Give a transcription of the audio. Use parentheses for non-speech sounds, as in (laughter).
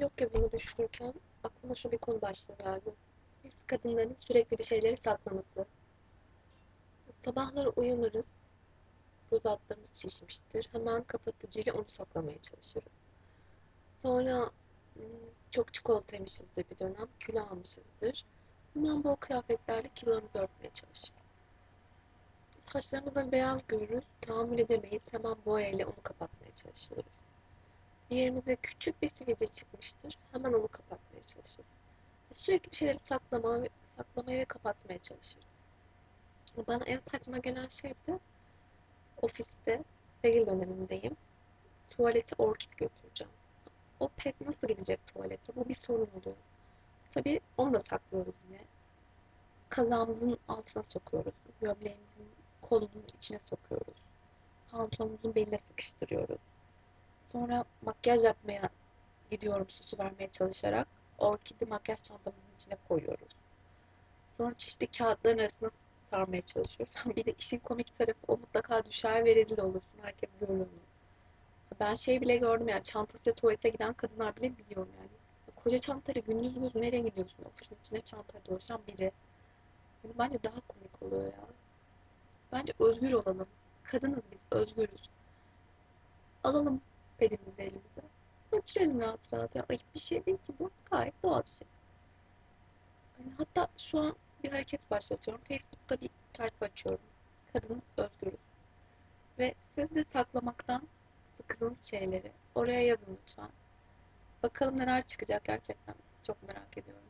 Blog yazımı düşünürken aklıma şu bir konu başlığı geldi. Biz kadınların sürekli bir şeyleri saklaması. Sabahları uyanırız, göz altlarımız şişmiştir. Hemen kapatıcıyla onu saklamaya çalışırız. Sonra hmm, çok çikolata yemişizdir bir dönem, kilo almışızdır. Hemen bol kıyafetlerle kilolarımızı örtmeye çalışırız. Saçlarımızda beyaz görürüz, tahammül edemeyiz. Hemen boyayla onu kapatmaya çalışırız. Bir küçük bir sivilce çıkmıştır. Hemen onu kapatmaya çalışırız. Sürekli bir şeyleri saklama, saklamaya ve kapatmaya çalışırız. Bana en saçma gelen şey de ofiste, regl dönemindeyim. Tuvalete orkid götüreceğim. O pet nasıl gidecek tuvalete? Bu bir sorun oluyor. Tabii onu da saklıyoruz yine. Kazağımızın altına sokuyoruz. Gömleğimizin kolunun içine sokuyoruz. Pantolonumuzun beline sıkıştırıyoruz. Sonra makyaj yapmaya gidiyorum süsü vermeye çalışarak. Orkidi makyaj çantamızın içine koyuyoruz. Sonra çeşitli kağıtların arasına sarmaya çalışıyoruz. (laughs) Bir de işin komik tarafı o mutlaka düşer ve rezil olursun. Herkes görür onu. Ben şey bile gördüm ya çantasıyla tuvalete giden kadınlar bile biliyorum yani. Koca çantayla gündüz göz nereye gidiyorsun? Ofisin içinde çantayla dolaşan biri. Yani bence daha komik oluyor ya. Bence özgür olalım. Kadınız biz, özgürüz. Alalım pedimizi elimize. Götürelim rahat rahat. Ya, ayıp bir şey değil ki bu. Gayet doğal bir şey. Hani hatta şu an bir hareket başlatıyorum. Facebook'ta bir sayfa açıyorum. Kadınız özgürüz. Ve siz de saklamaktan sıkıldığınız şeyleri oraya yazın lütfen. Bakalım neler çıkacak gerçekten. Çok merak ediyorum.